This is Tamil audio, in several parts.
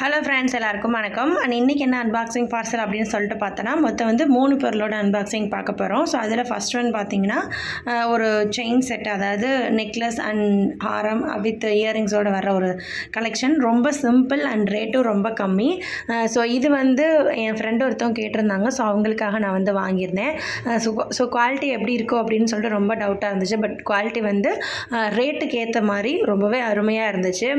ஹலோ ஃப்ரெண்ட்ஸ் எல்லாருக்கும் வணக்கம். அண்ட் இன்றைக்கி என்ன அன்பாக்சிங் பார்சல் அப்படின்னு சொல்லிட்டு பார்த்தோன்னா மொத்தம் வந்து மூணு பொருளோட அன்பாக்சிங் பார்க்க போகிறோம் ஸோ அதில் ஃபஸ்ட் ஒன் பார்த்தீங்கன்னா ஒரு செயின் செட் அதாவது நெக்லஸ் அண்ட் ஹாரம் வித் இயரிங்ஸோட வர ஒரு கலெக்ஷன் ரொம்ப சிம்பிள் அண்ட் ரேட்டும் ரொம்ப கம்மி. ஸோ இது வந்து என் ஃப்ரெண்டு ஒருத்தவங்க கேட்டிருந்தாங்க. ஸோ அவங்களுக்காக நான் வந்து வாங்கியிருந்தேன். ஸோ ஸோ குவாலிட்டி எப்படி இருக்கும் அப்படின்னு சொல்லிட்டு ரொம்ப டவுட்டாக இருந்துச்சு. பட் குவாலிட்டி வந்து ரேட்டுக்கு ஏற்ற மாதிரி ரொம்பவே அருமையாக இருந்துச்சு.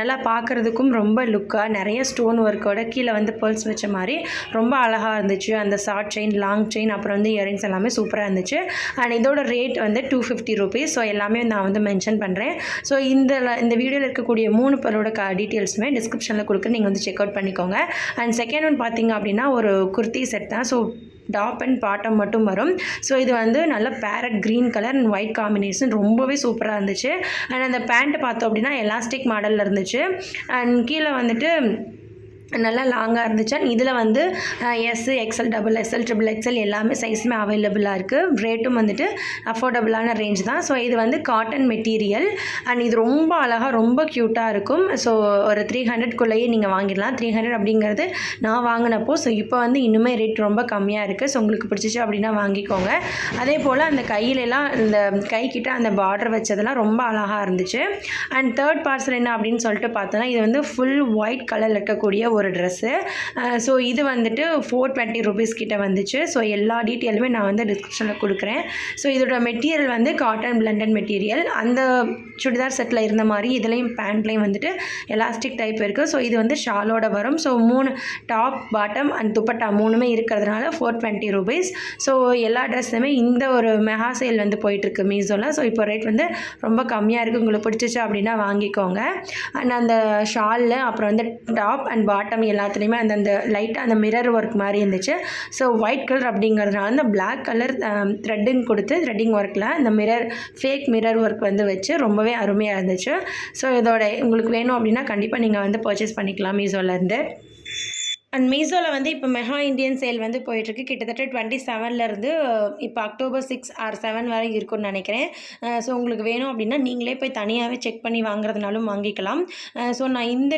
நல்லா பார்க்குறதுக்கும் ரொம்ப லுக் லுக்காக நிறைய ஸ்டோன் ஒர்க்கோட கீழே வந்து பேர்ல்ஸ் வச்ச மாதிரி ரொம்ப அழகாக இருந்துச்சு. அந்த ஷார்ட் செயின் லாங் செயின் அப்புறம் வந்து இயரிங்ஸ் எல்லாமே சூப்பராக இருந்துச்சு. அண்ட் இதோட ரேட் வந்து டூ ஃபிஃப்டி ருபீஸ் ஸோ எல்லாமே நான் வந்து மென்ஷன் பண்ணுறேன் ஸோ இந்த இந்த வீடியோவில் இருக்கக்கூடிய மூணு பேரோட க டீட்டெயில்ஸுமே டிஸ்கிரிப்ஷனில் கொடுக்க நீங்கள் வந்து செக் அவுட் பண்ணிக்கோங்க. அண்ட் செகண்ட் ஒன் பார்த்தீங்க அப்படின்னா ஒரு குர்த்தி செட் தான். ஸோ டாப் அண்ட் பாட்டம் மட்டும் வரும். ஸோ இது வந்து நல்ல parrot green colour and white combination ரொம்பவே சூப்பராக இருந்துச்சு. அண்ட் அந்த பேண்ட்டு பார்த்தோம் அப்படின்னா எலாஸ்டிக் மாடலில் இருந்துச்சு. அண்ட் கீழே வந்துட்டு நல்லா லாங்காக இருந்துச்சு. அண்ட் இதில் வந்து S XL double XL triple XL எல்லாமே சைஸுமே அவைலபிளாக இருக்குது ரேட்டும் வந்துட்டு அஃபோர்டபுளான ரேஞ்ச் தான். ஸோ இது வந்து காட்டன் மெட்டீரியல் அண்ட் இது ரொம்ப அழகாக ரொம்ப க்யூட்டாக இருக்கும். ஸோ ஒரு த்ரீ ஹண்ட்ரட்குள்ளேயே நீங்கள் வாங்கிடலாம். த்ரீ ஹண்ட்ரட் அப்படிங்கிறது நான் வாங்கினப்போ ஸோ இப்போ வந்து இன்னுமே ரேட் ரொம்ப கம்மியாக இருக்குது ஸோ உங்களுக்கு பிடிச்சிச்சு அப்படின்னா வாங்கிக்கோங்க. அதே போல் அந்த கையிலலாம் இந்த கைக்கிட்ட அந்த பார்டர் வச்சதெல்லாம் ரொம்ப அழகாக இருந்துச்சு. அண்ட் தேர்ட் பார்சல் என்ன அப்படின்னு சொல்லிட்டு பார்த்தோன்னா இது வந்து ஃபுல் ஒயிட் கலரில் இருக்கக்கூடிய ஒரு ஒரு ட்ரெஸ்ஸு ஸோ இது வந்துட்டு ஃபோர் டுவெண்ட்டி ருபீஸ் கிட்ட வந்துச்சு. ஸோ எல்லா டீட்டெயிலுமே நான் வந்து டிஸ்கிரிப்ஷனில் கொடுக்குறேன். ஸோ இதோட மெட்டீரியல் வந்து காட்டன் பிளண்டட் மெட்டீரியல் அந்த சுடிதார் செட்டில் இருந்த மாதிரி இதுலேயும் பேண்ட்லேயும் வந்துட்டு எலாஸ்டிக் டைப் இருக்குது ஸோ இது வந்து ஷாலோட வரும். ஸோ மூணு டாப் பாட்டம் அண்ட் துப்பட்டா மூணுமே இருக்கிறதுனால ஃபோர் டுவெண்ட்டி ருபீஸ் ஸோ எல்லா ட்ரெஸ்ஸுமே இந்த ஒரு மெகா சேல் வந்து போயிட்டுருக்கு மீஷோவில் ஸோ இப்போ ரேட் வந்து ரொம்ப கம்மியாக இருக்குது உங்களுக்கு பிடிச்சிச்சு அப்படின்னா வாங்கிக்கோங்க. அண்ட் அந்த ஷாலில் அப்புறம் வந்து டாப் அண்ட் பாட்டம் எல்லாத்துலேயுமே அந்த லைட்டாக அந்த மிரர் ஒர்க் மாதிரி இருந்துச்சு. ஸோ ஒயிட் கலர் அப்படிங்கிறதுனால அந்த பிளாக் கலர் த்ரெட்டிங் கொடுத்து த்ரெட்டிங் ஒர்க்கில் இந்த மிரர் ஃபேக் மிரர் ஒர்க் வந்து வச்சு ரொம்பவே அருமையாக இருந்துச்சு. ஸோ இதோட உங்களுக்கு வேணும் அப்படின்னா கண்டிப்பாக நீங்கள் வந்து பர்ச்சேஸ் பண்ணிக்கலாம் மீஷோலேருந்து அண்ட் மீஷோவில் வந்து இப்போ மெகா இந்தியன் சேல் வந்து போயிட்டுருக்கு. கிட்டத்தட்ட டுவெண்ட்டி செவன்லேருந்து இப்போ அக்டோபர் சிக்ஸ் ஆர் செவன் வரை இருக்கும்னு நினைக்கிறேன். ஸோ உங்களுக்கு வேணும் அப்படின்னா நீங்களே போய் தனியாகவே செக் பண்ணி வாங்குறதுனாலும் வாங்கிக்கலாம். ஸோ நான் இந்த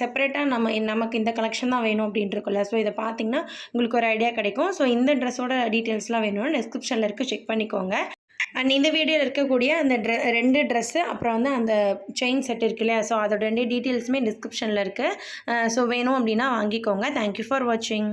செப்பரேட்டாக நம்ம நமக்கு இந்த கலெக்ஷன் தான் வேணும் அப்படின்ட்டு இருக்குல்ல ஸோ இதை பார்த்தீங்கன்னா உங்களுக்கு ஒரு ஐடியா கிடைக்கும். ஸோ இந்த ட்ரெஸ்ஸோட டீட்டெயில்ஸ்லாம் வேணும்னா டிஸ்கிரிப்ஷனில் இருக்குது செக் பண்ணிக்கோங்க. அண்ட் இந்த வீடியோவில் இருக்கக்கூடிய அந்த ட்ரெ ரெண்டு ட்ரெஸ்ஸு அப்புறம் வந்து அந்த செயின் செட் இருக்கு இல்லையா? ஸோ அதோட ரெண்டு டீட்டெயில்ஸுமே டிஸ்கிரிப்ஷனில் இருக்குது ஸோ வேணும் அப்படின்னா வாங்கிக்கோங்க. தேங்க்யூ ஃபார் வாட்சிங்